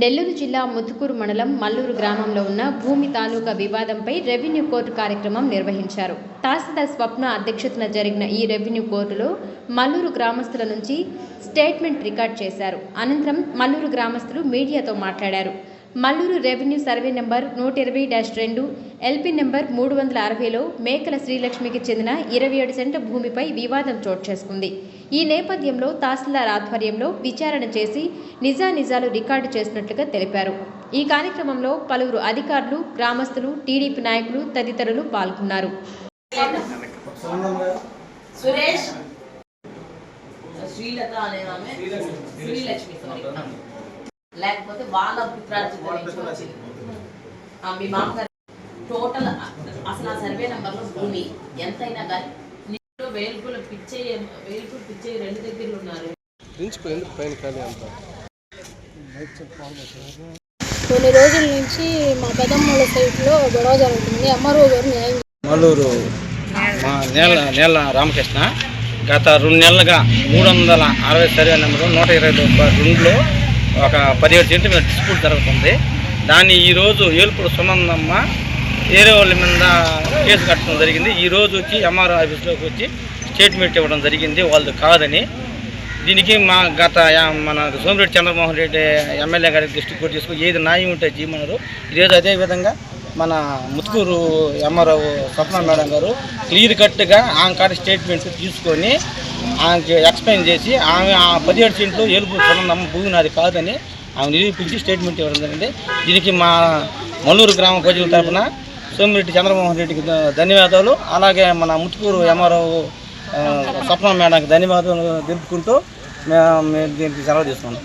నెల్లూరు జిల్లా ముత్తుకూరు మండలం మల్లూరు గ్రామంలో ఉన్న భూమి తాలూకా వివాదంపై రెవెన్యూ కోర్టు కార్యక్రమం నిర్వహించారు. తహసీల్దార్ స్వప్న అధ్యక్షతన జరిగిన ఈ రెవెన్యూ కోర్టులో మల్లూరు గ్రామస్తుల నుంచి స్టేట్మెంట్ రికార్డ్ చేశారు. అనంతరం మల్లూరు గ్రామస్తులు మీడియాతో మాట్లాడారు. మల్లూరు రెవెన్యూ సర్వే నెంబర్ నూట ఇరవై డాష్ రెండు ఎల్పీ నెంబర్ మూడు వందల అరవైలో మేకల శ్రీలక్ష్మికి చెందిన ఇరవై ఏడు సెంట భూమిపై వివాదం చోటు చేసుకుంది. ఈ నేపథ్యంలో తహసీల్దార్ ఆధ్వర్యంలో విచారణ చేసి నిజానిజాలు రికార్డు చేసినట్లుగా తెలిపారు. ఈ కార్యక్రమంలో పలువురు అధికారులు గ్రామస్తులు టీడీపీ నాయకులు తదితరులు పాల్గొన్నారు. సురేష్ శ్రీలత అనే ఆమె శ్రీలక్ష్మి సారీ లేకపోతే వాళ్ళ పిత్రార్జిత మీ మామగారు టోటల్ అసలు ఆ సర్వే నెంబర్లో భూమి ఎంతైనా కానీ నీలో వేల్పుల పిచ్చే వేల్పుల పిచ్చే రెండు దగ్గరలు ఉన్నారు. కొన్ని రోజుల నుంచి మా పెదమ్మల సైట్లో గొడవ జరుగుతుంది. ఎంఆర్ఓ గారు న్యాయం మల్లూరు మా నేల నేల రామకృష్ణ. గత రెండు నెలలుగా మూడు వందల అరవై సర్వే నెంబరు నూట ఇరవై రెండులో ఒక పదిహేడు సెంటీమీటర్ డిస్ప్యూట్ జరుగుతుంది. దాన్ని ఈరోజు ఏలుపుడు సునందమ్మ వేరే వాళ్ళ మీద కేసు కట్టడం జరిగింది. ఈ వచ్చి ఎంఆర్ఓ ఆఫీస్లోకి వచ్చి స్టేట్మెంట్ ఇవ్వడం జరిగింది. వాళ్ళది కాదని దీనికి మా గత మన సోమిరెడ్డి చంద్రమోహన్ రెడ్డి ఎమ్మెల్యే గారికి దృష్టి కోర్టు తీసుకుని ఏది న్యాయం ఉంటే చేయమన్నారు. ఈరోజు అదే విధంగా మన ముత్తుకూరు ఎంఆర్ఓ స్వప్న మేడం గారు క్లియర్ కట్గా ఆమె కాడ స్టేట్మెంట్ తీసుకొని ఆమెకి ఎక్స్ప్లెయిన్ చేసి ఆమె ఆ పదిహేడు సీట్లు ఏలుపు పొలం భూమి నాది కాదని ఆమె నిరూపించి స్టేట్మెంట్ ఇవ్వడం జరిగింది. దీనికి మా మల్లూరు గ్రామ ప్రజల తరఫున సోమిరెడ్డి చంద్రమోహన్ రెడ్డికి ధన్యవాదాలు. అలాగే మన ముత్తుకూరు ఎంఆర్ఓ ఆ, స్వప్న మేడంకి ధన్యవాదాలు తెలుపుకుంటూ మేము మేము దీనికి సెలవు తీసుకున్నాం